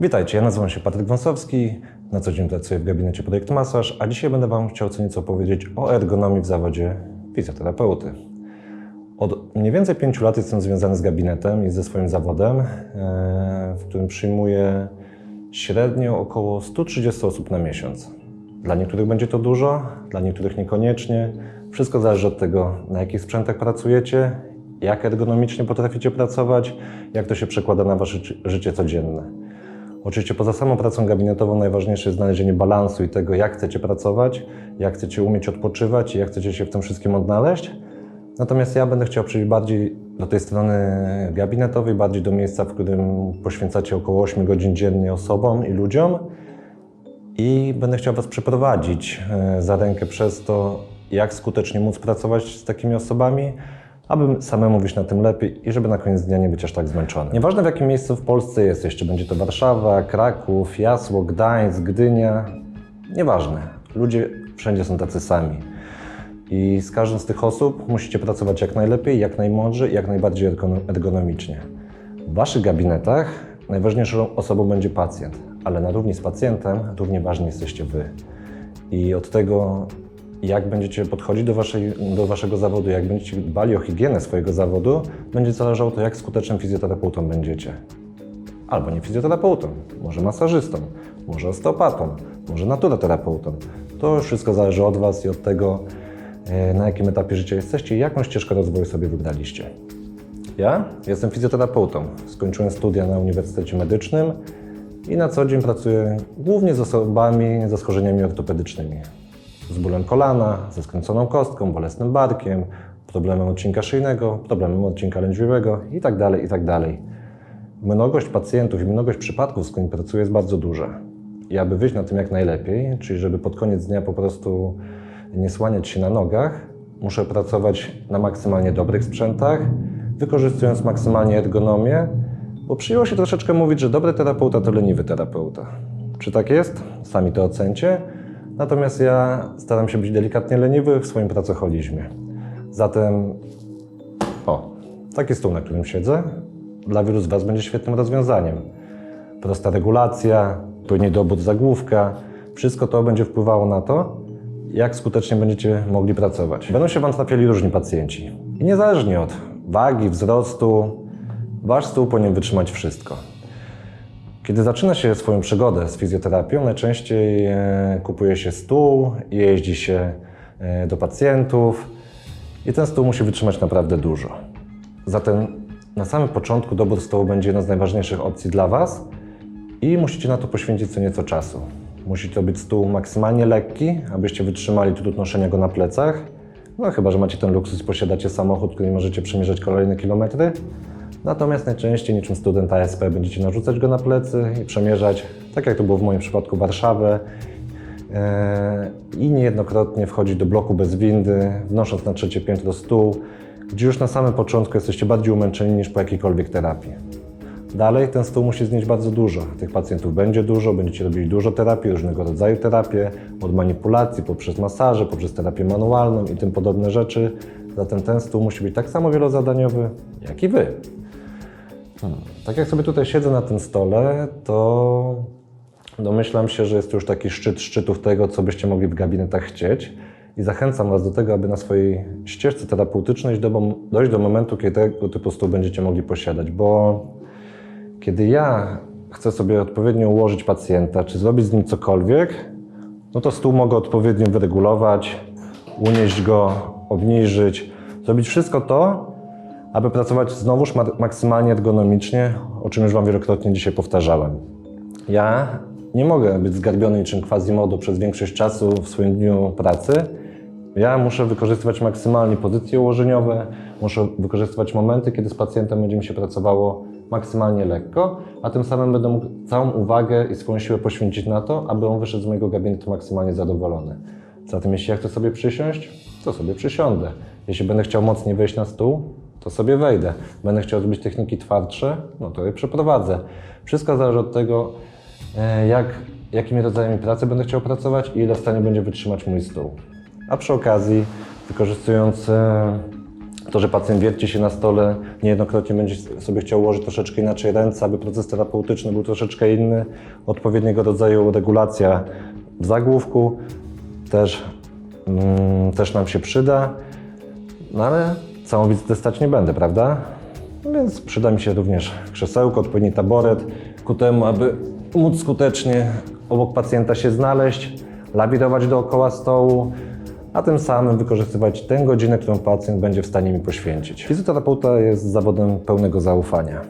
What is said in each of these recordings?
Witajcie, ja nazywam się Patryk Wąsowski, na co dzień pracuję w gabinecie Projekt Masaż, a dzisiaj będę Wam chciał co nieco powiedzieć o ergonomii w zawodzie fizjoterapeuty. Od mniej więcej pięciu lat jestem związany z gabinetem i ze swoim zawodem, e, w którym przyjmuję średnio około 130 osób na miesiąc. Dla niektórych będzie to dużo, dla niektórych niekoniecznie. Wszystko zależy od tego, na jakich sprzętach pracujecie, jak ergonomicznie potraficie pracować, jak to się przekłada na Wasze ży- życie codzienne. Oczywiście poza samą pracą gabinetową najważniejsze jest znalezienie balansu i tego, jak chcecie pracować, jak chcecie umieć odpoczywać i jak chcecie się w tym wszystkim odnaleźć. Natomiast ja będę chciał przejść bardziej do tej strony gabinetowej, bardziej do miejsca, w którym poświęcacie około 8 godzin dziennie osobom i ludziom. I będę chciał Was przeprowadzić e, za rękę przez to, jak skutecznie móc pracować z takimi osobami, aby samemu wyjść na tym lepiej i żeby na koniec dnia nie być aż tak zmęczony. Nieważne w jakim miejscu w Polsce jesteś, czy będzie to Warszawa, Kraków, Jasło, Gdańsk, Gdynia, nieważne. Ludzie wszędzie są tacy sami. I z każdą z tych osób musicie pracować jak najlepiej, jak najmądrzej jak najbardziej ergono- ergonomicznie. W Waszych gabinetach najważniejszą osobą będzie pacjent, ale na równi z pacjentem równie ważni jesteście Wy. I od tego, jak będziecie podchodzić do, waszej, do Waszego zawodu, jak będziecie dbali o higienę swojego zawodu, będzie zależało to, jak skutecznym fizjoterapeutą będziecie. Albo nie fizjoterapeutą, może masażystą, może osteopatą, może naturoterapeutą. To wszystko zależy od Was i od tego, e, na jakim etapie życia jesteście i jaką ścieżkę rozwoju sobie wybraliście. Ja jestem fizjoterapeutą. Skończyłem studia na Uniwersytecie Medycznym i na co dzień pracuję głównie z osobami ze schorzeniami ortopedycznymi. Z bólem kolana, ze skręconą kostką, bolesnym barkiem, problemem odcinka szyjnego, problemem odcinka lędźwiowego itd. itd. Mnogość pacjentów i mnogość przypadków, z którymi pracuję, jest bardzo duża. I aby wyjść na tym jak najlepiej, czyli żeby pod koniec dnia po prostu nie słaniać się na nogach, muszę pracować na maksymalnie dobrych sprzętach, wykorzystując maksymalnie ergonomię, bo przyjęło się troszeczkę mówić, że dobry terapeuta to leniwy terapeuta. Czy tak jest? Sami to ocencie. Natomiast ja staram się być delikatnie leniwy w swoim pracoholizmie. Zatem o, taki stół, na którym siedzę, dla wielu z Was będzie świetnym rozwiązaniem. Prosta regulacja, płynny dobór zagłówka, wszystko to będzie wpływało na to, jak skutecznie będziecie mogli pracować. Będą się Wam trafiali różni pacjenci. I niezależnie od wagi, wzrostu, Wasz stół powinien wytrzymać wszystko. Kiedy zaczyna się swoją przygodę z fizjoterapią, najczęściej e, kupuje się stół, jeździ się e, do pacjentów i ten stół musi wytrzymać naprawdę dużo. Zatem na samym początku dobór stołu będzie jedną z najważniejszych opcji dla Was i musicie na to poświęcić co nieco czasu. Musi to być stół maksymalnie lekki, abyście wytrzymali trud noszenia go na plecach. No chyba, że macie ten luksus, posiadacie samochód, który możecie przemierzać kolejne kilometry. Natomiast najczęściej niczym student ASP będziecie narzucać go na plecy i przemierzać, tak jak to było w moim przypadku, Warszawę. Eee, I niejednokrotnie wchodzić do bloku bez windy, wnosząc na trzecie piętro stół, gdzie już na samym początku jesteście bardziej umęczeni niż po jakiejkolwiek terapii. Dalej ten stół musi znieść bardzo dużo. Tych pacjentów będzie dużo, będziecie robili dużo terapii, różnego rodzaju terapie, od manipulacji, poprzez masaże, poprzez terapię manualną i tym podobne rzeczy. Zatem ten stół musi być tak samo wielozadaniowy, jak i wy. Hmm. Tak jak sobie tutaj siedzę na tym stole, to domyślam się, że jest to już taki szczyt szczytów tego, co byście mogli w gabinetach chcieć. I zachęcam Was do tego, aby na swojej ścieżce terapeutycznej dojść do, dojść do momentu, kiedy tego typu stół będziecie mogli posiadać, bo kiedy ja chcę sobie odpowiednio ułożyć pacjenta, czy zrobić z nim cokolwiek, no to stół mogę odpowiednio wyregulować, unieść go, obniżyć, zrobić wszystko to, aby pracować znowuż ma- maksymalnie ergonomicznie, o czym już Wam wielokrotnie dzisiaj powtarzałem. Ja nie mogę być zgarbiony niczym quasimodo przez większość czasu w swoim dniu pracy. Ja muszę wykorzystywać maksymalnie pozycje ułożeniowe, muszę wykorzystywać momenty, kiedy z pacjentem będzie mi się pracowało maksymalnie lekko, a tym samym będę mógł całą uwagę i swoją siłę poświęcić na to, aby on wyszedł z mojego gabinetu maksymalnie zadowolony. Zatem jeśli ja chcę sobie przysiąść, to sobie przysiądę. Jeśli będę chciał mocniej wejść na stół, to sobie wejdę. Będę chciał zrobić techniki twardsze, no to je przeprowadzę. Wszystko zależy od tego, e, jak, jakimi rodzajami pracy będę chciał pracować i ile w stanie będzie wytrzymać mój stół. A przy okazji, wykorzystując e, To, że pacjent wierci się na stole, niejednokrotnie będzie sobie chciał ułożyć troszeczkę inaczej ręce, aby proces terapeutyczny był troszeczkę inny. Odpowiedniego rodzaju regulacja w zagłówku też, mm, też nam się przyda. No ale wizytę stać nie będę, prawda? Więc przyda mi się również krzesełko, odpowiedni taboret ku temu, aby móc skutecznie obok pacjenta się znaleźć, lawirować dookoła stołu, a tym samym wykorzystywać tę godzinę, którą pacjent będzie w stanie mi poświęcić. Fizjoterapeuta jest zawodem pełnego zaufania.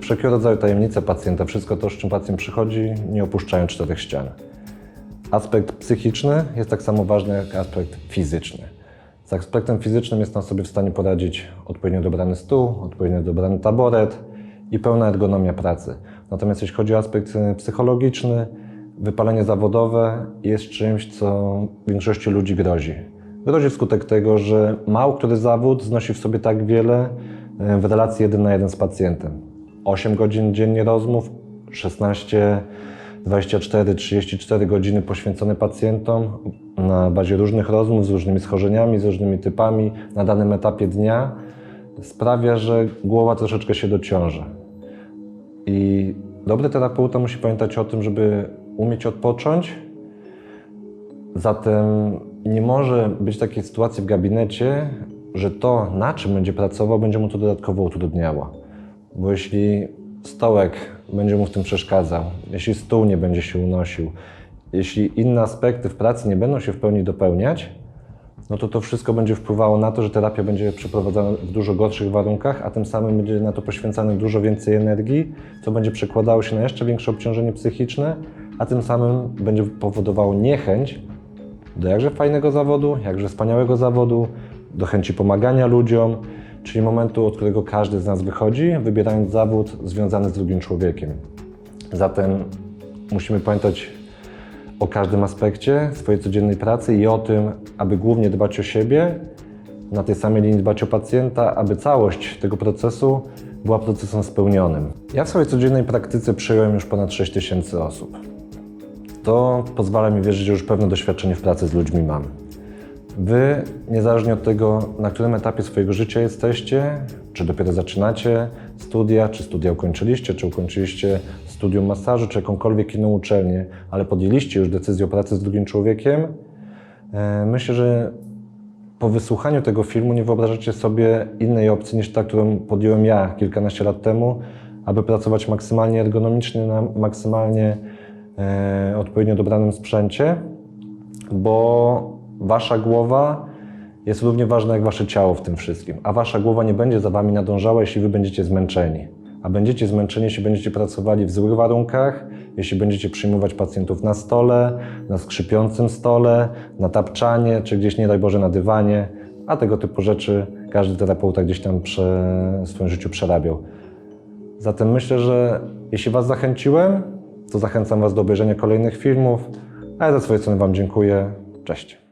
Wszelkiego rodzaju tajemnice pacjenta, wszystko to, z czym pacjent przychodzi, nie opuszczają czterech ścian. Aspekt psychiczny jest tak samo ważny jak aspekt fizyczny. Aspektem fizycznym jest nam sobie w stanie poradzić odpowiednio dobrany stół, odpowiednio dobrany taboret i pełna ergonomia pracy. Natomiast jeśli chodzi o aspekt e, psychologiczny, wypalenie zawodowe jest czymś, co większości ludzi grozi. Grozi wskutek tego, że mało który zawód znosi w sobie tak wiele e, w relacji jeden na jeden z pacjentem. 8 godzin dziennie rozmów, 16 24, 34 godziny poświęcone pacjentom na bazie różnych rozmów z różnymi schorzeniami, z różnymi typami na danym etapie dnia sprawia, że głowa troszeczkę się dociąża. I dobry terapeuta musi pamiętać o tym, żeby umieć odpocząć. Zatem nie może być takiej sytuacji w gabinecie, że to, na czym będzie pracował, będzie mu to dodatkowo utrudniało. Bo jeśli stołek będzie mu w tym przeszkadzał, jeśli stół nie będzie się unosił, jeśli inne aspekty w pracy nie będą się w pełni dopełniać, no to to wszystko będzie wpływało na to, że terapia będzie przeprowadzana w dużo gorszych warunkach, a tym samym będzie na to poświęcane dużo więcej energii, co będzie przekładało się na jeszcze większe obciążenie psychiczne, a tym samym będzie powodowało niechęć do jakże fajnego zawodu, jakże wspaniałego zawodu, do chęci pomagania ludziom, czyli momentu, od którego każdy z nas wychodzi, wybierając zawód związany z drugim człowiekiem. Zatem musimy pamiętać o każdym aspekcie swojej codziennej pracy i o tym, aby głównie dbać o siebie, na tej samej linii dbać o pacjenta, aby całość tego procesu była procesem spełnionym. Ja w swojej codziennej praktyce przyjąłem już ponad 6 tysięcy osób. To pozwala mi wierzyć, że już pewne doświadczenie w pracy z ludźmi mam. Wy, niezależnie od tego, na którym etapie swojego życia jesteście, czy dopiero zaczynacie studia, czy studia ukończyliście, czy ukończyliście studium masażu, czy jakąkolwiek inną uczelnię, ale podjęliście już decyzję o pracy z drugim człowiekiem, e, myślę, że po wysłuchaniu tego filmu nie wyobrażacie sobie innej opcji niż ta, którą podjąłem ja kilkanaście lat temu, aby pracować maksymalnie ergonomicznie na maksymalnie e, odpowiednio dobranym sprzęcie, bo wasza głowa jest równie ważna jak wasze ciało w tym wszystkim, a wasza głowa nie będzie za wami nadążała, jeśli wy będziecie zmęczeni. A będziecie zmęczeni, jeśli będziecie pracowali w złych warunkach, jeśli będziecie przyjmować pacjentów na stole, na skrzypiącym stole, na tapczanie, czy gdzieś, nie daj Boże, na dywanie, a tego typu rzeczy każdy terapeuta gdzieś tam prze, w swoim życiu przerabiał. Zatem myślę, że jeśli Was zachęciłem, to zachęcam Was do obejrzenia kolejnych filmów, a ja za swoje strony Wam dziękuję. Cześć.